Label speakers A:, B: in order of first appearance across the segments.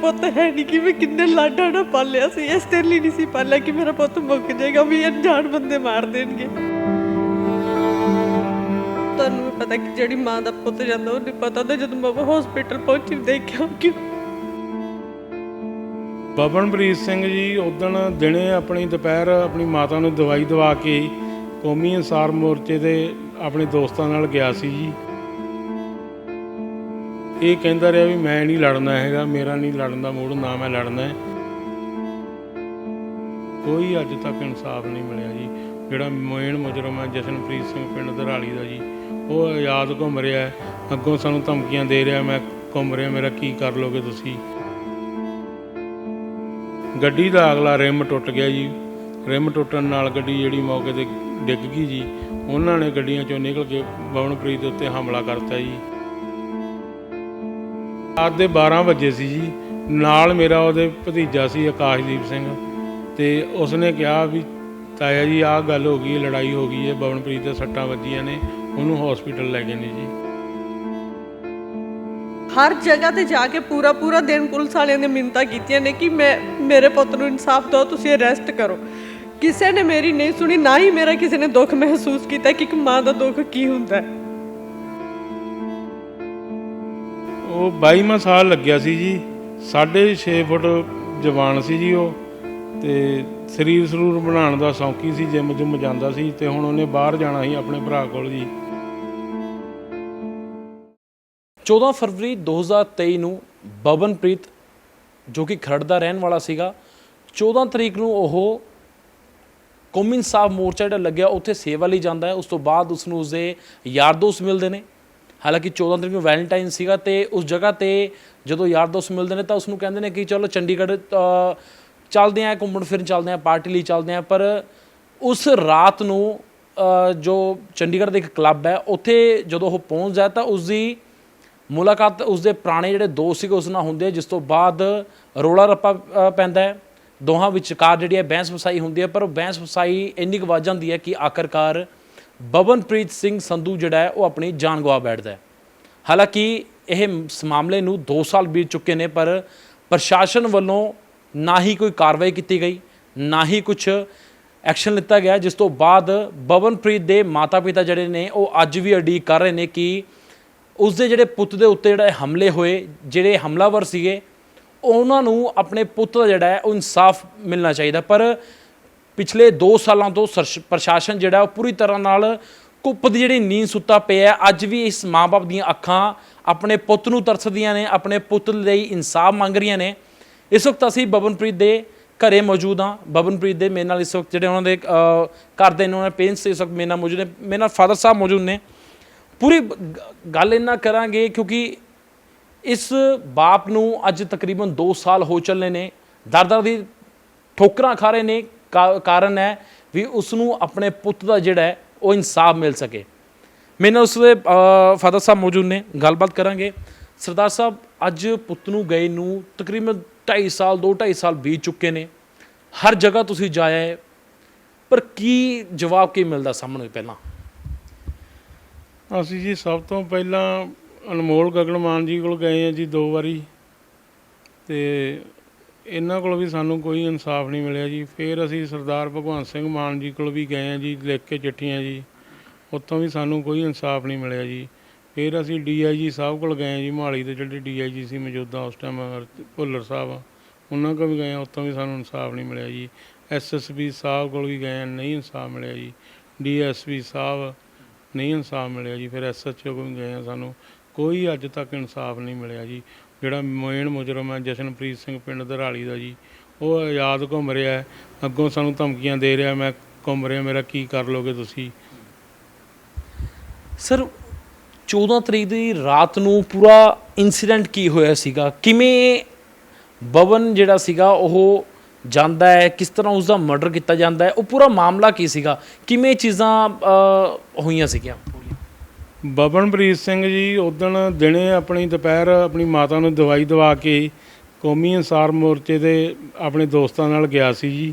A: ਪੁੱਤ ਹੈ ਨਹੀਂ ਕਿ ਮੈਂ ਕਿੰਨੇ ਲਾਡਾਂ ਨਾਲ ਪਾਲਿਆ ਸੀ। ਇਸ ਤੇਰੇ ਲਈ ਨਹੀਂ ਸੀ ਪਾਲਿਆ ਕਿ ਮੇਰਾ ਪੁੱਤ ਮੁੱਕ ਜਾਏਗਾ, ਵੀ ਅਣਜਾਣ ਬੰਦੇ ਮਾਰ ਦੇਣਗੇ। ਤੁਹਾਨੂੰ ਪਤਾ ਕਿ ਜਿਹੜੀ ਮਾਂ ਦਾ ਪੁੱਤ ਜਾਂਦਾ, ਉਹਨੂੰ ਪਤਾ ਤਾਂ ਜਦੋਂ ਮੈਂ ਹਸਪੀਟਲ ਪਹੁੰਚੀ, ਦੇਖਿਆ ਕਿ
B: ਬਬਨਪ੍ਰੀਤ ਸਿੰਘ ਜੀ ਉਦਣ ਦਿਨੇ ਆਪਣੀ ਦੁਪਹਿਰ ਆਪਣੀ ਮਾਤਾ ਨੂੰ ਦਵਾਈ ਦਵਾ ਕੇ ਕੌਮੀ ਇਨਸਾਰ ਮੋਰਚੇ ਦੇ ਆਪਣੇ ਦੋਸਤਾਂ ਨਾਲ ਗਿਆ ਸੀ ਜੀ। ਇਹ ਕਹਿੰਦਾ ਰਿਹਾ ਵੀ ਮੈਂ ਨਹੀਂ ਲੜਨਾ ਹੈਗਾ, ਮੇਰਾ ਨਹੀਂ ਲੜਨ ਦਾ ਮੂਡ, ਨਾ ਮੈਂ ਲੜਨਾ ਹੈ। ਕੋਈ ਅੱਜ ਤੱਕ ਇਨਸਾਫ ਨਹੀਂ ਮਿਲਿਆ ਜੀ। ਜਿਹੜਾ ਮੇਨ ਮੁਜਰਮ ਹੈ ਜਸ਼ਨਪ੍ਰੀਤ ਸਿੰਘ ਪਿੰਡ ਦਰਾਲੀ ਦਾ ਜੀ, ਉਹ ਆਜ਼ਾਦ ਘੁੰਮ ਰਿਹਾ ਅੱਗੋਂ ਸਾਨੂੰ ਧਮਕੀਆਂ ਦੇ ਰਿਹਾ, ਮੈਂ ਘੁੰਮ ਰਿਹਾ, ਮੇਰਾ ਕੀ ਕਰ ਲੋਗੇ ਤੁਸੀਂ? ਗੱਡੀ ਦਾ ਅਗਲਾ ਰਿਮ ਟੁੱਟ ਗਿਆ ਜੀ। ਰਿਮ ਟੁੱਟਣ ਨਾਲ ਗੱਡੀ ਜਿਹੜੀ ਮੌਕੇ ਤੇ ਡਿੱਗ ਗਈ ਜੀ। ਉਹਨਾਂ ਨੇ ਗੱਡੀਆਂ ਚੋਂ ਨਿਕਲ ਕੇ ਬਵਨਪ੍ਰੀਤ ਦੇ ਉੱਤੇ ਹਮਲਾ ਕਰਤਾ ਜੀ। ਰਾਤ ਦੇ 12 ਵਜੇ ਸੀ ਜੀ। ਨਾਲ ਮੇਰਾ ਉਹਦੇ ਭਤੀਜਾ ਸੀ, ਆਕਾਸ਼ਦੀਪ ਸਿੰਘ। ਤੇ ਉਸਨੇ ਕਿਹਾ ਵੀ, ਤਾਇਆ ਜੀ, ਆਹ ਗੱਲ ਹੋ ਗਈ ਲੜਾਈ ਹੋ ਗਈ ਹੈ ਬਵਨਪ੍ਰੀਤ ਦੇ ਸੱਟਾਂ ਵੱਜੀਆਂ ਨੇ, ਉਹਨੂੰ ਹਸਪੀਟਲ ਲੈ ਗਏ ਨੇ ਜੀ।
A: ਹਰ ਜਗ੍ਹਾ ਤੇ ਜਾ ਕੇ ਪੂਰਾ ਪੂਰਾ ਦਿਨ ਪੁਲਿਸ ਵਾਲਿਆਂ ਨੇ ਮਿੰਤਾ ਕੀਤੀਆਂ ਨੇ ਕਿ ਮੈਂ, ਮੇਰੇ ਪੁੱਤ ਨੂੰ ਇਨਸਾਫ ਦਿਓ, ਤੁਸੀਂ ਅਰੈਸਟ ਕਰੋ। ਕਿਸੇ ਨੇ ਮੇਰੀ ਨਹੀਂ ਸੁਣੀ, ਨਾ ਹੀ ਮੇਰਾ ਕਿਸੇ ਨੇ ਦੁੱਖ ਮਹਿਸੂਸ ਕੀਤਾ ਕਿ ਇੱਕ ਮਾਂ ਦਾ ਦੁੱਖ ਕੀ ਹੁੰਦਾ ਹੈ।
B: ਉਹ 22ਵਾਂ ਸਾਲ ਲੱਗਿਆ ਸੀ ਜੀ। 6.5 ਫੁੱਟ ਜਵਾਨ ਸੀ ਜੀ ਉਹ। ਤੇ ਸਰੀਰ ਸਰੂਰ ਬਣਾਉਣ ਦਾ ਸ਼ੌਂਕੀ ਸੀ, ਜਿਮ ਜੁਮ ਜਾਂਦਾ ਸੀ ਤੇ ਹੁਣ ਉਹਨੇ ਬਾਹਰ ਜਾਣਾ ਸੀ ਆਪਣੇ ਭਰਾ ਕੋਲ ਜੀ।
C: 14 ਫਰਵਰੀ 2023 ਨੂੰ ਬਬਨਪ੍ਰੀਤ ਜੋ ਕਿ ਖਰੜ ਦਾ ਰਹਿਣ ਵਾਲਾ ਸੀਗਾ 14 ਤਰੀਕ ਨੂੰ ਉਹ ਕੌਮੀ ਇਨਸਾਫ ਮੋਰਚਾ ਜਿਹੜਾ ਲੱਗਿਆ, ਉੱਥੇ ਸੇਵਾ ਲਈ ਜਾਂਦਾ ਹੈ। ਉਸ ਤੋਂ ਬਾਅਦ ਉਸ ਨੂੰ ਉਸਦੇ ਯਾਰ ਦੋਸਤ ਮਿਲਦੇ ਨੇ। ਹਾਲਾਂਕਿ 14 ਤਰੀਕ ਨੂੰ ਵੈਲੈਂਟਾਈਨ ਸੀਗਾ ਤੇ ਉਸ ਜਗ੍ਹਾ ਤੇ ਜਦੋਂ ਯਾਰ ਦੋਸਤ ਮਿਲਦੇ ਨੇ ਤਾਂ ਉਸ ਨੂੰ ਕਹਿੰਦੇ ਨੇ ਕਿ ਚਲੋ ਚੰਡੀਗੜ੍ਹ ਚੱਲਦੇ ਆਂ, ਘੁੰਮਣ ਫਿਰਨ ਚੱਲਦੇ ਆਂ, ਪਾਰਟੀ ਲਈ ਚੱਲਦੇ ਆਂ, ਪਰ ਉਸ ਰਾਤ ਨੂੰ ਜੋ ਚੰਡੀਗੜ੍ਹ ਦੇ ਇੱਕ ਕਲੱਬ ਹੈ, ਉੱਥੇ ਜਦੋਂ ਉਹ ਪਹੁੰਚਦਾ ਤਾਂ ਉਸ ਦੀ ਮੁਲਾਕਾਤ, ਉਸਦੇ ਪੁਰਾਣੇ ਜਿਹੜੇ ਦੋਸਤ ਸੀਗੇ ਉਸ ਨਾਲ ਹੁੰਦੇ ਜਿਸ ਤੋਂ ਬਾਅਦ ਰੋਲਾ ਰੱਪਾ ਪੈਂਦਾ ਹੈ। ਦੋਹਾਂ ਵਿਚਕਾਰ ਜਿਹੜੀ ਹੈ ਬਹਿਸ ਵਸਾਈ ਹੁੰਦੀ ਹੈ, ਪਰ ਉਹ ਬਹਿਸ ਵਸਾਈ ਇੰਨੀ ਕੁ ਵੱਧ ਜਾਂਦੀ ਹੈ ਕਿ ਆਖਰਕਾਰ ਬਵਨਪ੍ਰੀਤ ਸਿੰਘ ਸੰਧੂ ਜਿਹੜਾ ਹੈ, ਉਹ ਆਪਣੀ ਜਾਨ ਗਵਾ ਬੈਠਦਾ ਹੈ। ਹਾਲਾਂਕਿ ਇਹ ਸ ਮਾਮਲੇ ਨੂੰ 2 ਸਾਲ ਬੀਤ ਚੁੱਕੇ ਨੇ, ਪਰ ਪ੍ਰਸ਼ਾਸਨ ਵੱਲੋਂ ਨਾ ਹੀ ਕੋਈ ਕਾਰਵਾਈ ਕੀਤੀ ਗਈ, ਨਾ ਹੀ ਕੁਝ ਐਕਸ਼ਨ ਲਿੱਤਾ ਗਿਆ, ਜਿਸ ਤੋਂ ਬਾਅਦ ਬਵਨਪ੍ਰੀਤ ਦੇ ਮਾਤਾ-ਪਿਤਾ ਜਿਹੜੇ ਨੇ, ਉਹ ਅੱਜ ਵੀ ਅਡੀਕ ਕਰ ਰਹੇ ਨੇ ਕਿ ਉਸ ਦੇ ਜਿਹੜੇ ਪੁੱਤ ਦੇ ਉੱਤੇ ਜਿਹੜਾ ਹਮਲੇ ਹੋਏ, ਜਿਹੜੇ ਹਮਲਾਵਰ ਸੀਗੇ, ਉਹਨਾਂ ਨੂੰ ਆਪਣੇ ਪੁੱਤ ਦਾ ਜਿਹੜਾ ਹੈ, ਉਹ ਇਨਸਾਫ ਮਿਲਣਾ ਚਾਹੀਦਾ ਪਰ ਪਿਛਲੇ 2 ਸਾਲਾਂ ਤੋਂ ਸਰਸ਼- ਪ੍ਰਸ਼ਾਸਨ ਜਿਹੜਾ ਉਹ ਪੂਰੀ ਤਰ੍ਹਾਂ ਨਾਲ ਕੁੱਪ ਦੀ ਜਿਹੜੀ ਨੀਂਦ ਸੁੱਤਾ ਪਿਆ ਅੱਜ ਵੀ ਇਸ ਮਾਂ-ਬਾਪ ਦੀਆਂ ਅੱਖਾਂ ਆਪਣੇ ਪੁੱਤ ਨੂੰ ਤਰਸਦੀਆਂ ਨੇ, ਆਪਣੇ ਪੁੱਤ ਲਈ ਇਨਸਾਫ ਮੰਗ ਰਹੀਆਂ ਨੇ। ਇਸ ਵਕਤ ਅਸੀਂ ਬਬਨਪ੍ਰੀਤ ਦੇ ਘਰੇ ਮੌਜੂਦ ਹਾਂ। ਬਬਨਪ੍ਰੀਤ ਦੇ ਮੇਰੇ ਨਾਲ ਇਸ ਵਕਤ ਜਿਹੜੇ ਉਹਨਾਂ ਦੇ ਘਰ ਦੇ ਨੇ, ਉਹਨਾਂ ਦੇ ਪੇਰੈਂਟਸ ਇਸ ਵਕਤ ਮੇਰੇ ਨਾਲ ਮੌਜੂਦ ਨੇ। ਮੇਰੇ ਨਾਲ ਫਾਦਰ ਸਾਹਿਬ ਮੌਜੂਦ ਨੇ। ਪੂਰੀ ਗ- ਗੱਲ ਇਹਨਾਂ ਕਰਾਂਗੇ ਕਿਉਂਕਿ ਇਸ ਬਾਪ ਨੂੰ ਅੱਜ ਤਕਰੀਬਨ 2 ਸਾਲ ਹੋ ਚੱਲੇ ਨੇ। ਦਰ-ਦਰ ਦੀ ਠੋਕਰਾਂ ਖਾ ਰਹੇ ਨੇ। ਕਾਰਨ ਹੈ ਵੀ ਉਸ ਨੂੰ ਆਪਣੇ ਪੁੱਤ ਦਾ ਜਿਹੜਾ ਉਹ ਇਨਸਾਫ ਮਿਲ ਸਕੇ। ਮੇਰੇ ਨਾਲ ਉਸ ਦੇ ਫਾਦਰ ਸਾਹਿਬ ਮੌਜੂਦ ਨੇ, ਗੱਲਬਾਤ ਕਰਾਂਗੇ। ਸਰਦਾਰ ਸਾਹਿਬ, ਅੱਜ ਪੁੱਤ ਨੂੰ ਗਏ ਨੂੰ ਤਕਰੀਬਨ 2.5 ਸਾਲ 2.5 ਸਾਲ ਬੀਤ ਚੁੱਕੇ ਨੇ। ਹਰ ਜਗ੍ਹਾ ਤੁਸੀਂ ਜਾਇਆ ਹੈ। ਪਰ ਕੀ ਜਵਾਬ, ਕੀ ਮਿਲਦਾ ਸਾਹਮਣੇ ਪਹਿਲਾਂ?
B: ਅਸੀਂ ਜੀ ਸਭ ਤੋਂ ਪਹਿਲਾਂ ਅਨਮੋਲ ਗਗਨਮਾਨ ਜੀ ਕੋਲ ਗਏ ਆ ਜੀ ਦੋ ਵਾਰੀ। ਤੇ ਇਹਨਾਂ ਕੋਲ ਵੀ ਸਾਨੂੰ ਕੋਈ ਇਨਸਾਫ ਨਹੀਂ ਮਿਲਿਆ ਜੀ। ਫਿਰ ਅਸੀਂ ਸਰਦਾਰ ਭਗਵੰਤ ਸਿੰਘ ਮਾਨ ਜੀ ਕੋਲ ਵੀ ਗਏ ਹਾਂ ਜੀ, ਲਿਖ ਕੇ ਚਿੱਠੀਆਂ ਜੀ। ਉੱਥੋਂ ਵੀ ਸਾਨੂੰ ਕੋਈ ਇਨਸਾਫ ਨਹੀਂ ਮਿਲਿਆ ਜੀ। ਫਿਰ ਅਸੀਂ ਡੀਆਈਜੀ ਸਾਹਿਬ ਕੋਲ ਗਏ ਆ ਜੀ, ਮੋਹਾਲੀ ਦੇ ਜਿਹੜੇ ਡੀਆਈਜੀ ਸੀ ਮੌਜੂਦਾ ਉਸ ਟਾਈਮ ਭੁੱਲਰ ਸਾਹਿਬ, ਉਹਨਾਂ ਕੋਲ ਵੀ ਗਏ ਆ ਉੱਥੋਂ ਵੀ ਸਾਨੂੰ ਇਨਸਾਫ ਨਹੀਂ ਮਿਲਿਆ ਜੀ। ਐਸਐਸਪੀ ਸਾਹਿਬ ਕੋਲ ਵੀ ਗਏ ਆ ਨਹੀਂ ਇਨਸਾਫ ਮਿਲਿਆ ਜੀ। ਡੀਐਸਪੀ ਸਾਹਿਬ, ਨਹੀਂ ਇਨਸਾਫ ਮਿਲਿਆ ਜੀ। ਫਿਰ ਐਸਐਚਓ ਕੋਲ ਵੀ ਗਏ ਆ ਸਾਨੂੰ, ਕੋਈ ਅੱਜ ਤੱਕ ਇਨਸਾਫ ਨਹੀਂ ਮਿਲਿਆ ਜੀ। ਜਿਹੜਾ ਮੇਨ ਮੁਜਰਮ ਹੈ, ਜਸ਼ਨਪ੍ਰੀਤ ਸਿੰਘ ਪਿੰਡ ਦਰਾਲੀ ਦਾ ਜੀ, ਉਹ ਆਜ਼ਾਦ ਘੁੰਮ ਰਿਹਾ ਅੱਗੋਂ ਸਾਨੂੰ ਧਮਕੀਆਂ ਦੇ ਰਿਹਾ, ਮੈਂ ਘੁੰਮ ਰਿਹਾ, ਮੇਰਾ ਕੀ ਕਰ ਲੋਗੇ ਤੁਸੀਂ?
C: ਸਰ 14 ਤਰੀਕ ਦੀ ਰਾਤ ਨੂੰ ਪੂਰਾ ਇਨਸੀਡੈਂਟ ਕੀ ਹੋਇਆ ਸੀਗਾ? ਕਿਵੇਂ ਬਵਨ ਜਿਹੜਾ ਸੀਗਾ, ਉਹ ਜਾਂਦਾ ਹੈ? ਕਿਸ ਤਰ੍ਹਾਂ ਉਸ ਦਾ ਮਰਡਰ ਕੀਤਾ ਜਾਂਦਾ ਹੈ? ਉਹ ਪੂਰਾ ਮਾਮਲਾ ਕੀ ਸੀਗਾ? ਕਿਵੇਂ ਚੀਜ਼ਾਂ ਹੋਈਆਂ ਸੀਗੀਆਂ?
B: ਬਬਨਪ੍ਰੀਤ ਸਿੰਘ ਜੀ ਉਦਣ ਦਿਨੇ ਆਪਣੀ ਦੁਪਹਿਰ ਆਪਣੀ ਮਾਤਾ ਨੂੰ ਦਵਾਈ ਦਵਾ ਕੇ ਕੌਮੀ ਇਨਸਾਰ ਮੋਰਚੇ ਦੇ ਆਪਣੇ ਦੋਸਤਾਂ ਨਾਲ ਗਿਆ ਸੀ ਜੀ।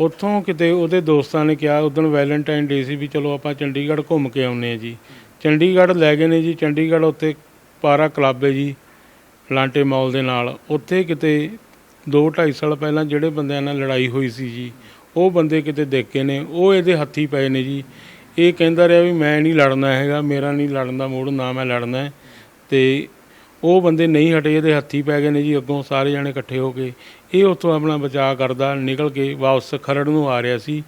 B: ਉੱਥੋਂ ਕਿਤੇ ਉਹਦੇ ਦੋਸਤਾਂ ਨੇ ਕਿਹਾ ਉਦਣ ਵੈਲੈਂਟਾਈਨ ਡੇ ਸੀ ਵੀ ਚਲੋ ਆਪਾਂ ਚੰਡੀਗੜ੍ਹ ਘੁੰਮ ਕੇ ਆਉਂਦੇ ਆ ਜੀ। ਚੰਡੀਗੜ੍ਹ ਲੈ ਗਏ ਨੇ ਜੀ, ਚੰਡੀਗੜ੍ਹ ਉੱਤੇ ਪਾਰਾ ਕਲੱਬ ਹੈ ਜੀ, ਲਾਂਟੇ ਮਾਲ ਦੇ ਨਾਲ। ਉੱਥੇ ਕਿਤੇ 2-2.5 ਸਾਲ ਪਹਿਲਾਂ ਜਿਹੜੇ ਬੰਦਿਆਂ ਨਾਲ ਲੜਾਈ ਹੋਈ ਸੀ ਜੀ, ਉਹ ਬੰਦੇ ਕਿਤੇ ਦੇਖੇ ਨੇ, ਉਹ ਇਹਦੇ ਹੱਥੀ ਪਏ ਨੇ ਜੀ। ਇਹ ਕਹਿੰਦਾ ਰਿਹਾ ਵੀ ਮੈਂ ਨਹੀਂ ਲੜਨਾ ਹੈਗਾ, ਮੇਰਾ ਨਹੀਂ ਲੜਨ ਦਾ ਮੂਡ, ਨਾ ਮੈਂ ਲੜਨਾ ਹੈ। ਤੇ ਉਹ ਬੰਦੇ ਨਹੀਂ ਹਟੇ, ਇਹਦੇ ਹੱਥੀ ਪੈ ਗਏ ਨੇ ਜੀ ਅੱਗੋਂ ਸਾਰੇ ਜਣੇ ਇਕੱਠੇ ਹੋ ਕੇ। ਇਹ ਉੱਥੋਂ ਆਪਣਾ ਬਚਾਅ ਕਰਦਾ, ਨਿਕਲ ਕੇ ਵਾਪਸ ਖਰੜ ਨੂੰ ਆ ਰਿਹਾ ਸੀ।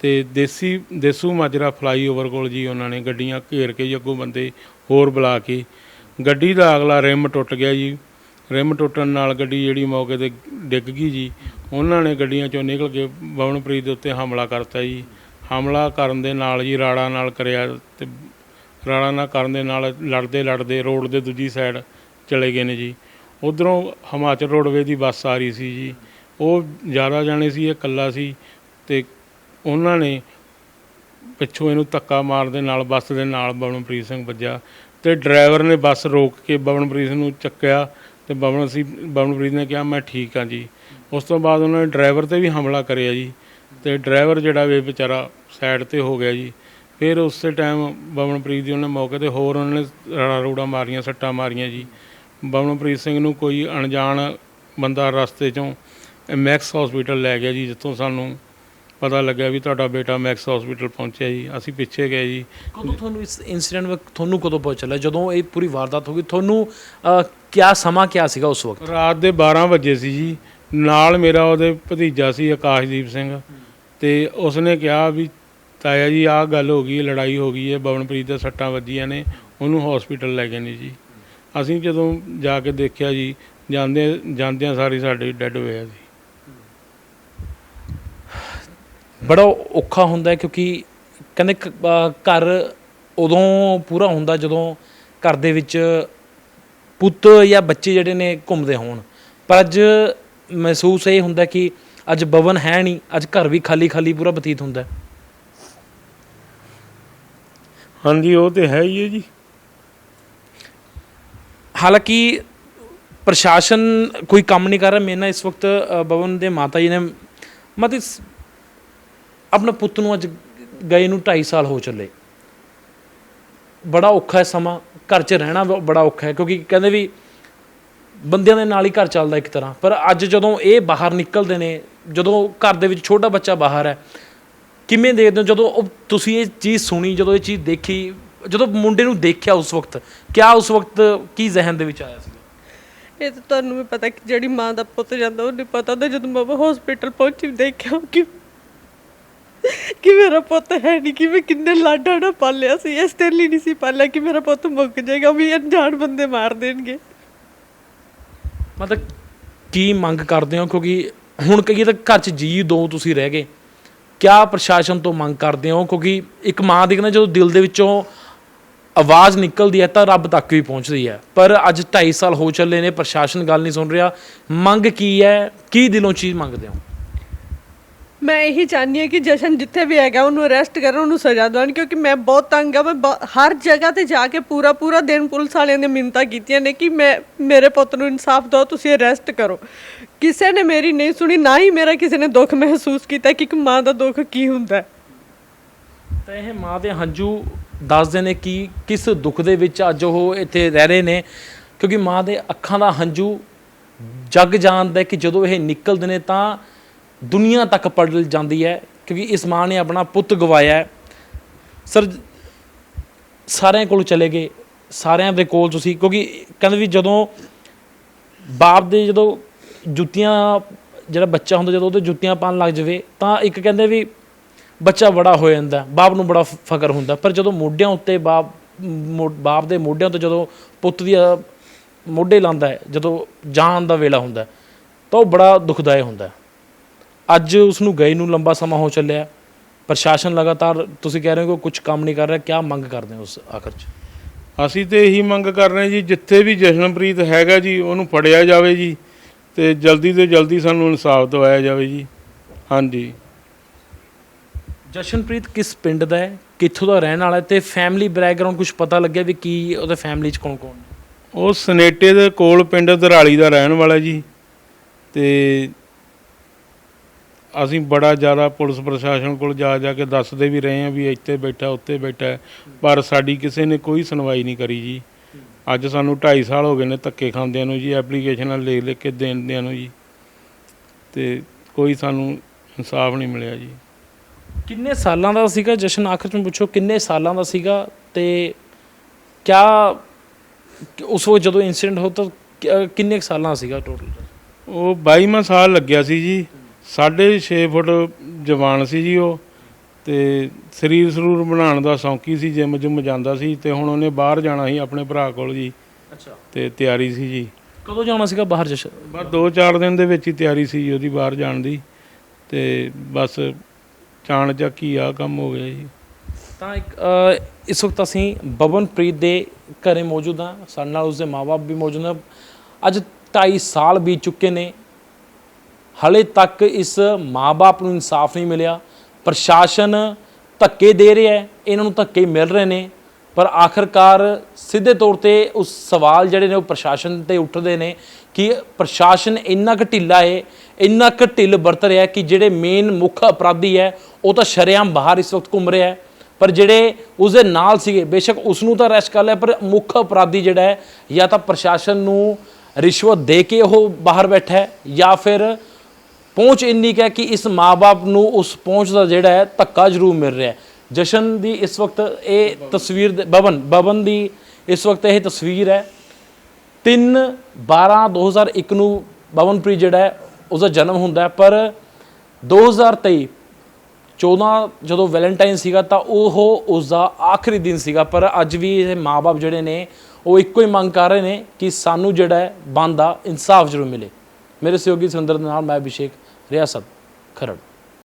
B: ਤੇ ਦੇਸੀ, ਦੇਸੂ ਮਾਜਰਾ ਫਲਾਈਓਵਰ ਕੋਲ ਜੀ ਉਹਨਾਂ ਨੇ ਗੱਡੀਆਂ ਘੇਰ ਕੇ ਜੀ ਅੱਗੋਂ ਬੰਦੇ ਹੋਰ ਬੁਲਾ ਕੇ। ਗੱਡੀ ਦਾ ਅਗਲਾ ਰਿਮ ਟੁੱਟ ਗਿਆ ਜੀ। ਰਿਮ ਟੁੱਟਣ ਨਾਲ ਗੱਡੀ ਜਿਹੜੀ ਮੌਕੇ ਤੇ ਡਿੱਗ ਗਈ ਜੀ। ਉਹਨਾਂ ਨੇ ਗੱਡੀਆਂ ਚੋਂ ਨਿਕਲ ਕੇ ਬਵਨਪ੍ਰੀਤ ਦੇ ਉੱਤੇ ਹਮਲਾ ਕਰਤਾ ਜੀ। ਹਮਲਾ ਕਰਨ ਦੇ ਨਾਲ ਜੀ ਰਾੜਾ ਨਾਲ ਕਰਿਆ ਤੇ ਰਾੜਾ ਨਾਲ ਕਰਨ ਦੇ ਨਾਲ ਲੜਦੇ ਲੜਦੇ ਰੋਡ ਦੇ ਦੂਜੀ ਸਾਈਡ ਚਲੇ ਗਏ ਨੇ ਜੀ। ਉਧਰੋਂ ਹਿਮਾਚਲ ਰੋਡਵੇ ਦੀ ਬੱਸ ਆ ਰਹੀ ਸੀ ਜੀ। ਉਹ ਜ਼ਿਆਦਾ ਜਾਣੇ ਸੀ, ਇਹ ਇਕੱਲਾ ਸੀ ਤੇ ਉਹਨਾਂ ਨੇ ਪਿੱਛੋਂ ਇਹਨੂੰ ਧੱਕਾ ਮਾਰਨ ਦੇ ਨਾਲ ਬੱਸ ਦੇ ਨਾਲ ਬਵਨਪ੍ਰੀਤ ਸਿੰਘ ਵੱਜਾ ਤੇ ਡਰਾਈਵਰ ਨੇ ਬੱਸ ਰੋਕ ਕੇ ਬਵਨਪ੍ਰੀਤ ਨੂੰ ਚੱਕਿਆ ਤੇ ਬਵਨ ਸੀ, ਬਵਨਪ੍ਰੀਤ ਨੇ ਕਿਹਾ, ਮੈਂ ਠੀਕ ਹਾਂ ਜੀ। ਉਸ ਤੋਂ ਬਾਅਦ ਉਹਨਾਂ ਨੇ ਡਰਾਈਵਰ ਤੇ ਵੀ ਹਮਲਾ ਕਰਿਆ ਜੀ ਤੇ ਡਰਾਈਵਰ ਜਿਹੜਾ ਵੇ ਵਿਚਾਰਾ ਸਾਈਡ ਤੇ ਹੋ ਗਿਆ ਜੀ। ਫਿਰ ਉਸੇ ਟਾਈਮ ਬਵਨਪ੍ਰੀਤ ਦੀ ਉਹਨੇ ਮੌਕੇ ਤੇ ਹੋਰ ਉਹਨਾਂ ਨੇ ਰਾੜਾ ਰੂੜਾ ਮਾਰੀਆਂ ਸੱਟਾਂ ਮਾਰੀਆਂ ਜੀ। ਬਵਨਪ੍ਰੀਤ ਸਿੰਘ ਨੂੰ ਕੋਈ ਅਣਜਾਣ ਬੰਦਾ ਰਸਤੇ ਚੋਂ ਮੈਕਸ ਹਸਪੀਟਲ ਲੈ ਗਿਆ ਜੀ ਜਿੱਥੋਂ ਸਾਨੂੰ ਪਤਾ ਲੱਗਿਆ ਵੀ ਤੁਹਾਡਾ ਬੇਟਾ ਮੈਕਸ ਹਸਪੀਟਲ ਪਹੁੰਚਿਆ ਜੀ। ਅਸੀਂ ਪਿੱਛੇ ਗਏ ਜੀ।
C: ਕਦੋਂ ਤੁਹਾਨੂੰ ਇਸ ਇਨਸੀਡੈਂਟ ਵਿੱਚ ਤੁਹਾਨੂੰ ਕਦੋਂ ਪਤਾ ਚੱਲਿਆ? ਜਦੋਂ ਇਹ ਪੂਰੀ ਵਾਰਦਾਤ ਹੋ ਗਈ ਤੁਹਾਨੂੰ ਕਿਆ ਸਮਾਂ ਕਿਆ ਸੀਗਾ ਉਸ ਵਕਤ?
B: ਰਾਤ ਦੇ 12 ਵਜੇ ਸੀ ਜੀ। ਨਾਲ ਮੇਰਾ ਉਹਦੇ ਭਤੀਜਾ ਸੀ ਆਕਾਸ਼ਦੀਪ ਸਿੰਘ। ਤੇ ਉਸਨੇ ਕਿਹਾ ਵੀ ਤਾਇਆ ਜੀ, ਆਹ ਗੱਲ ਹੋ ਗਈ ਹੈ ਲੜਾਈ ਹੋ ਗਈ ਹੈ, ਬਵਨਪ੍ਰੀਤ ਦੇ ਸੱਟਾਂ ਵੱਜੀਆਂ ਨੇ, ਉਹਨੂੰ ਹਸਪੀਟਲ ਲੈ ਗਏ ਨੇ ਜੀ। ਅਸੀਂ ਜਦੋਂ ਜਾ ਕੇ ਦੇਖਿਆ ਜੀ, ਜਾਂਦੇ, ਜਾਂਦਿਆਂ ਸਾਰੀ ਸਾਡੇ ਡੈੱਡ ਹੋਇਆ ਜੀ।
C: ਬੜਾ ਔਖਾ ਹੁੰਦਾ ਹੈ ਕਿਉਂਕਿ ਕਹਿੰਦੇ ਕ- ਅਹ, ਘਰ ਉਦੋਂ ਪੂਰਾ ਹੁੰਦਾ ਜਦੋਂ ਘਰ ਦੇ ਵਿੱਚ ਪੁੱਤ ਜਾਂ ਬੱਚੇ ਜਿਹੜੇ ਨੇ ਘੁੰਮਦੇ ਹੋਣ। ਪਰ ਅੱਜ ਮਹਿਸੂਸ ਇਹ ਹੁੰਦਾ ਕਿ ਅੱਜ ਬਵਨ ਹੈ ਨਹੀਂ, ਅੱਜ ਘਰ ਵੀ ਖਾਲੀ ਖਾਲੀ ਪੂਰਾ ਬਤੀਤ ਹੁੰਦਾ ਹੈ।
B: ਹਾਂਜੀ ਉਹ ਤੇ ਹੈ ਹੀ ਹੈ ਜੀ।
C: ਹਾਲਾਂਕਿ ਪ੍ਰਸ਼ਾਸਨ ਕੋਈ ਕੰਮ ਨਹੀਂ ਕਰ ਰਿਹਾ। ਮੇਰੇ ਨਾਲ ਇਸ ਵਕਤ ਅ, ਭਵਨ ਦੇ ਮਾਤਾ ਜੀ ਨੇ ਮਤਲਬ ਇਸ- ਆਪਣੇ ਪੁੱਤ ਨੂੰ ਅੱਜ ਗਏ ਨੂੰ 2.5 ਸਾਲ ਹੋ ਚੱਲੇ। ਬੜਾ ਔਖਾ ਹੈ ਸਮਾਂ ਘਰ 'ਚ ਰਹਿਣਾ ਬ- ਬੜਾ ਔਖਾ ਹੈ ਕਿਉਂਕਿ ਕਹਿੰਦੇ ਵੀ ਬੰਦਿਆਂ ਦੇ ਨਾਲ ਹੀ ਘਰ ਚੱਲਦਾ ਇੱਕ ਤਰ੍ਹਾਂ। ਪਰ ਅੱਜ ਜਦੋਂ ਇਹ ਬਾਹਰ ਨਿਕਲਦੇ ਨੇ ਜਦੋਂ ਘਰ ਦੇ ਵਿੱਚ ਛੋਟਾ ਬੱਚਾ ਬਾਹਰ ਹੈ ਕਿਵੇਂ ਦੇਖਦੇ ਹੋ? ਜਦੋਂ ਉਹ ਤੁਸੀਂ ਇਹ ਚੀਜ਼ ਸੁਣੀ ਜਦੋਂ ਇਹ ਚੀਜ਼ ਦੇਖੀ ਜਦੋਂ ਮੁੰਡੇ ਨੂੰ ਦੇਖਿਆ ਉਸ ਵਕਤ ਕਿਆ ਉਸ ਵਕਤ ਕੀ ਜ਼ਿਹਨ ਦੇ ਵਿੱਚ ਆਇਆ ਸੀ
A: ਇਹ ਤਾਂ ਤੁਹਾਨੂੰ ਵੀ ਪਤਾ ਕਿ ਜਿਹੜੀ ਮਾਂ ਦਾ ਪੁੱਤ ਜਾਂਦਾ ਉਹਨੂੰ ਪਤਾ ਹੁੰਦਾ ਜਦੋਂ ਮੈਂ ਹਸਪੀਟਲ ਪਹੁੰਚੀ ਦੇਖਿਆ ਕਿ ਕਿ ਮੇਰਾ ਪੁੱਤ ਹੈ ਨਹੀਂ ਕਿ ਮੈਂ ਕਿੰਨੇ ਲਾਡਾਂ ਨਾਲ ਪਾਲਿਆ ਸੀ। ਇਸ ਤੇ ਲਈ ਨਹੀਂ ਸੀ ਪਾਲਿਆ ਕਿ ਮੇਰਾ ਪੁੱਤ ਮੁੱਕ ਜਾਏਗਾ ਵੀ ਅਣਜਾਣ ਬੰਦੇ ਮਾਰ ਦੇਣਗੇ।
C: ਮਤਲਬ ਕੀ ਮੰਗ ਕਰਦੇ ਹੋ? ਕਿਉਂਕਿ ਹੁਣ ਕਹੀਏ ਤਾਂ ਘਰ 'ਚ ਜੀ ਦੋ ਤੁਸੀਂ ਰਹਿ ਗਏ। ਕਿਆ ਪ੍ਰਸ਼ਾਸਨ ਤੋਂ ਮੰਗ ਕਰਦੇ ਹੋ? ਕਿਉਂਕਿ ਇੱਕ ਮਾਂ ਦੀ ਕਹਿੰਦਾ ਜਦੋਂ ਦਿਲ ਦੇ ਵਿੱਚੋਂ ਆਵਾਜ਼ ਨਿਕਲਦੀ ਹੈ ਤਾਂ ਰੱਬ ਤੱਕ ਵੀ ਪਹੁੰਚਦੀ ਹੈ। ਪਰ ਅੱਜ 2.5 ਸਾਲ ਹੋ ਚੱਲੇ ਨੇ, ਪ੍ਰਸ਼ਾਸਨ ਗੱਲ ਨਹੀਂ ਸੁਣ ਰਿਹਾ। ਮੰਗ ਕੀ ਹੈ? ਕੀ ਦਿਲੋਂ ਚੀਜ਼ ਮੰਗਦੇ ਹੋ?
A: ਮੈਂ ਇਹੀ ਚਾਹੁੰਦੀ ਹਾਂ ਕਿ ਜਸ਼ਨ ਜਿੱਥੇ ਵੀ ਹੈਗਾ, ਉਹਨੂੰ ਅਰੈਸਟ ਕਰਨ, ਉਹਨੂੰ ਸਜ਼ਾ ਦੇਣ, ਕਿਉਂਕਿ ਮੈਂ ਬਹੁਤ ਤੰਗ ਆ। ਮੈਂ ਬ- ਹਰ ਜਗ੍ਹਾ ਤੇ ਜਾ ਕੇ ਪੂਰਾ ਪੂਰਾ ਦਿਨ ਪੁਲਿਸ ਵਾਲਿਆਂ ਨੇ ਮਿੰਤਾ ਕੀਤੀਆਂ ਨੇ ਕਿ ਮੈਂ, ਮੇਰੇ ਪੁੱਤ ਨੂੰ ਇਨਸਾਫ ਦਿਓ, ਤੁਸੀਂ ਅਰੈਸਟ ਕਰੋ। ਕਿਸੇ ਨੇ ਮੇਰੀ ਨਹੀਂ ਸੁਣੀ, ਨਾ ਹੀ ਮੇਰਾ ਕਿਸੇ ਨੇ ਦੁੱਖ ਮਹਿਸੂਸ ਕੀਤਾ ਕਿ ਇੱਕ ਮਾਂ ਦਾ ਦੁੱਖ ਕੀ ਹੁੰਦਾ ਹੈ।
C: ਤਾਂ ਇਹ ਮਾਂ ਦੇ ਹੰਝੂ ਦੱਸਦੇ ਨੇ ਕਿ ਕਿਸ ਦੁੱਖ ਦੇ ਵਿੱਚ ਅੱਜ ਉਹ ਇੱਥੇ ਰਹਿ ਰਹੇ ਨੇ, ਕਿਉਂਕਿ ਮਾਂ ਦੇ ਅੱਖਾਂ ਦਾ ਹੰਝੂ ਜਗ ਜਾਣਦਾ ਹੈ ਕਿ ਜਦੋਂ ਇਹ ਨਿਕਲਦੇ ਨੇ ਤਾਂ ਦੁਨੀਆ ਤੱਕ ਪੜਲ ਜਾਂਦੀ ਹੈ, ਕਿਉਂਕਿ ਇਸ ਮਾਂ ਨੇ ਆਪਣਾ ਪੁੱਤ ਗਵਾਇਆ ਸਰ, ਸਾਰਿਆਂ ਕੋਲ ਚਲੇ ਗਏ, ਸਾਰਿਆਂ ਦੇ ਕੋਲ ਤੁਸੀਂ, ਕਿਉਂਕਿ ਕਹਿੰਦੇ ਵੀ ਜਦੋਂ ਬਾਪ ਦੇ ਜਦੋਂ ਜੁੱਤੀਆਂ, ਜਿਹੜਾ ਬੱਚਾ ਹੁੰਦਾ, ਜਦੋਂ ਉਹਦੇ ਜੁੱਤੀਆਂ ਪਾਣ ਲੱਗ ਜਾਵੇ, ਤਾਂ ਇੱਕ ਕਹਿੰਦੇ ਵੀ ਬੱਚਾ ਬੜਾ ਹੋ ਜਾਂਦਾ, ਬਾਪ ਨੂੰ ਬੜਾ ਫਕਰ ਹੁੰਦਾ। ਪਰ ਜਦੋਂ ਮੋਢਿਆਂ ਉੱਤੇ ਬਾਪ, ਮੋ- ਬਾਪ ਦੇ ਮੋਢਿਆਂ ਤੋਂ ਜਦੋਂ ਪੁੱਤ ਦੀ ਮੋਢੇ ਲਾਂਦਾ ਜਦੋਂ ਜਾਣ ਦਾ ਵੇਲਾ ਹੁੰਦਾ ਤਾਂ ਉਹ ਬੜਾ ਦੁਖਦਾਇ ਹੁੰਦਾ ਅੱਜ ਉਸ ਨੂੰ ਗਏ ਨੂੰ ਲੰਬਾ ਸਮਾਂ ਹੋ ਚੱਲਿਆ। ਪ੍ਰਸ਼ਾਸਨ ਲਗਾਤਾਰ ਤੁਸੀਂ ਕਹਿ ਰਹੇ ਹੋ ਕਿ ਕੁਝ ਕੰਮ ਨਹੀਂ ਕਰ ਰਿਹਾ। ਕਿਆ ਮੰਗ ਕਰਦੇ ਹੋ ਉਸ ਆਖਰ 'ਚ?
B: ਅਸੀਂ ਤੇ ਇਹੀ ਮੰਗ ਕਰ ਰਹੇ ਜੀ ਜਿੱਥੇ ਵੀ ਜਸ਼ਨਪ੍ਰੀਤ ਹੈਗਾ ਜੀ ਉਹਨੂੰ ਫੜਿਆ ਜਾਵੇ ਜੀ ਤੇ ਜਲਦੀ ਤੋਂ ਜਲਦੀ ਸਾਨੂੰ ਇਨਸਾਫ ਦਿਵਾਇਆ ਜਾਵੇ ਜੀ। ਹਾਂਜੀ।
C: ਜਸ਼ਨਪ੍ਰੀਤ ਕਿਸ ਪਿੰਡ ਦਾ ਹੈ? ਕਿੱਥੋਂ ਦਾ ਰਹਿਣ ਵਾਲਾ ਹੈ? ਤੇ ਫੈਮਿਲੀ ਬੈਕਗ੍ਰਾਉਂਡ ਕੁਝ ਪਤਾ ਲੱਗਿਆ ਵੀ ਕੀ ਉਹਦੇ ਫੈਮਿਲੀ 'ਚ ਕੌਣ ਕੌਣ ਨੇ?
B: ਉਹ ਸਨੇਟੇ ਦੇ ਕੋਲ ਪਿੰਡ ਦਰਾਲੀ ਦਾ ਰਹਿਣ ਵਾਲਾ ਜੀ ਤੇ ਅਸੀਂ ਬੜਾ ਜ਼ਿਆਦਾ ਪੁਲਿਸ ਪ੍ਰਸ਼ਾਸਨ ਕੋਲ ਜਾ ਜਾ ਕੇ ਦੱਸਦੇ ਵੀ ਰਹੇ ਹਾਂ ਵੀ ਇੱਥੇ ਬੈਠਾ ਉੱਥੇ ਬੈਠਾ ਪਰ ਸਾਡੀ ਕਿਸੇ ਨੇ ਕੋਈ ਸੁਣਵਾਈ ਨਹੀਂ ਕਰੀ ਜੀ। ਅੱਜ ਸਾਨੂੰ 2.5 ਸਾਲ ਹੋ ਗਏ ਨੇ ਧੱਕੇ ਖਾਂਦਿਆਂ ਨੂੰ ਜੀ ਐਪਲੀਕੇਸ਼ਨਾਂ ਲਿਖ ਲਿਖ ਕੇ ਦੇਣਦਿਆਂ ਨੂੰ ਜੀ। ਤੇ ਕੋਈ ਸਾਨੂੰ ਇਨਸਾਫ ਨਹੀਂ ਮਿਲਿਆ ਜੀ।
C: ਕਿੰਨੇ ਸਾਲਾਂ ਦਾ ਸੀਗਾ? ਜਸ਼ਨ ਆਖਰ ਚ ਪੁੱਛੋ ਕਿੰਨੇ ਸਾਲਾਂ ਦਾ ਸੀਗਾ? ਤੇ ਕਿਆ ਉਸ ਵਕਤ ਜਦੋਂ ਇਨਸੀਡੈਂਟ ਹੋ ਤਾਂ ਕਿੰਨੇ ਸਾਲਾਂ ਸੀਗਾ ਟੋਟਲ
B: ਉਹ 22ਵਾਂ ਸਾਲ ਲੱਗਿਆ ਸੀ ਜੀ। 6.5 ਫੁੱਟ ਜਵਾਨ ਸੀ ਜੀ ਉਹ ਤੇ ਸਰੀਰ ਸਰੂਰ ਬਣਾਉਣ ਦਾ ਸ਼ੌਂਕੀ ਸੀ ਜਿਮ ਜੁਮ ਜਾਂਦਾ ਸੀ ਤੇ ਹੁਣ ਉਹਨੇ ਬਾਹਰ ਜਾਣਾ ਸੀ ਆਪਣੇ ਭਰਾ ਕੋਲ ਜੀ।
C: ਅੱਛਾ।
B: ਤੇ ਤਿਆਰੀ ਸੀ ਜੀ।
C: ਕਦੋਂ ਜਾਣਾ ਸੀਗਾ ਬਾਹਰ ਜਸ਼ਨ
B: ਬਸ 2-4 ਦਿਨ ਦੇ ਵਿੱਚ ਹੀ ਤਿਆਰੀ ਸੀ ਜੀ ਉਹਦੀ ਬਾਹਰ ਜਾਣ ਦੀ। ਤੇ ਬਸ ਚਾਣ ਚੱਕੀ ਆ ਕੰਮ ਹੋ ਗਿਆ ਜੀ।
C: ਤਾਂ ਇੱਕ ਇਸ ਵਕਤ ਅਸੀਂ ਬਬਨਪ੍ਰੀਤ ਦੇ ਘਰੇ ਮੌਜੂਦ ਹਾਂ। ਸਾਡੇ ਨਾਲ ਉਸਦੇ ਮਾਪੇ ਵੀ ਮੌਜੂਦ ਹਨ ਅੱਜ 2.5 ਸਾਲ ਬੀਤ ਚੁੱਕੇ ਨੇ। ਹਲੇ ਤੱਕ ਇਸ ਮਾਪੇ ਨੂੰ ਇਨਸਾਫ ਨਹੀਂ ਮਿਲਿਆ। ਪ੍ਰਸ਼ਾਸਨ ਧੱਕੇ ਦੇ ਰਿਹਾ ਹੈ, ਇਹਨਾਂ ਨੂੰ ਧੱਕੇ ਮਿਲ ਰਹੇ ਨੇ। ਪਰ ਆਖਰਕਾਰ ਸਿੱਧੇ ਤੌਰ ਤੇ ਉਸ ਸਵਾਲ ਜਿਹੜੇ ਨੇ ਉਹ ਪ੍ਰਸ਼ਾਸਨ ਤੇ ਉੱਠਦੇ ਨੇ ਕਿ ਪ੍ਰਸ਼ਾਸਨ ਇੰਨਾ ਕੁ ਢਿੱਲਾ ਹੈ, ਇੰਨਾ ਕੁ ਢਿੱਲ ਵਰਤ ਰਿਹਾ ਕਿ ਜਿਹੜੇ ਮੇਨ ਮੁੱਖ ਅਪਰਾਧੀ ਹੈ, ਉਹ ਤਾਂ ਸ਼ਰੇਆਮ ਬਾਹਰ ਇਸ ਵਕਤ ਘੁੰਮ ਰਿਹਾ ਹੈ। ਪਰ ਜਿਹੜੇ ਉਸਦੇ ਨਾਲ ਸੀਗੇ, ਬੇਸ਼ੱਕ ਉਸ ਨੂੰ ਤਾਂ ਅਰੈਸਟ ਕਰ ਲਿਆ, ਪਰ ਮੁੱਖ ਅਪਰਾਧੀ ਜਿਹੜਾ ਹੈ, ਜਾਂ ਤਾਂ ਪ੍ਰਸ਼ਾਸਨ ਨੂੰ ਰਿਸ਼ਵਤ ਦੇ ਕੇ ਉਹ ਬਾਹਰ ਬੈਠਾ ਹੈ, ਜਾਂ ਫਿਰ ਪਹੁੰਚ ਇੰਨੀ ਕੁ ਹੈ ਕਿ ਇਸ ਮਾਪੇ ਨੂੰ ਉਸ ਪਹੁੰਚ ਦਾ ਜਿਹੜਾ ਹੈ ਧੱਕਾ ਜ਼ਰੂਰ ਮਿਲ ਰਿਹਾ ਹੈ। ਜਸ਼ਨ ਦੀ ਇਸ ਵਕਤ ਇਹ ਤਸਵੀਰ ਦੇ- ਬਬਨ ਬਬਨ ਦੀ ਇਸ ਵਕਤ ਇਹ ਤਸਵੀਰ ਹੈ। 3 12 2001 ਨੂੰ ਬਵਨਪ੍ਰੀਤ ਜਿਹੜਾ ਹੈ ਉਸਦਾ ਜਨਮ ਹੁੰਦਾ ਹੈ। ਪਰ 2023 14 ਜਦੋਂ ਵੈਲੈਂਟਾਈਨ ਸੀਗਾ ਤਾਂ ਉਹ ਉਸਦਾ ਆਖਰੀ ਦਿਨ ਸੀਗਾ। ਪਰ ਅੱਜ ਵੀ ਇਹ ਮਾਪੇ ਜਿਹੜੇ ਨੇ ਉਹ ਇੱਕੋ ਹੀ ਮੰਗ ਕਰ ਰਹੇ ਨੇ ਕਿ ਸਾਨੂੰ ਜਿਹੜਾ ਹੈ ਬੰਦਾ ਇਨਸਾਫ ਜ਼ਰੂਰ ਮਿਲੇ। ਮੇਰੇ ਸਹਿਯੋਗੀ ਸੁੰਦਰ ਦੇ ਨਾਲ ਮੈਂ ਅਭਿਸ਼ੇਕ ਰਿਆਸਤ ਖਰੜ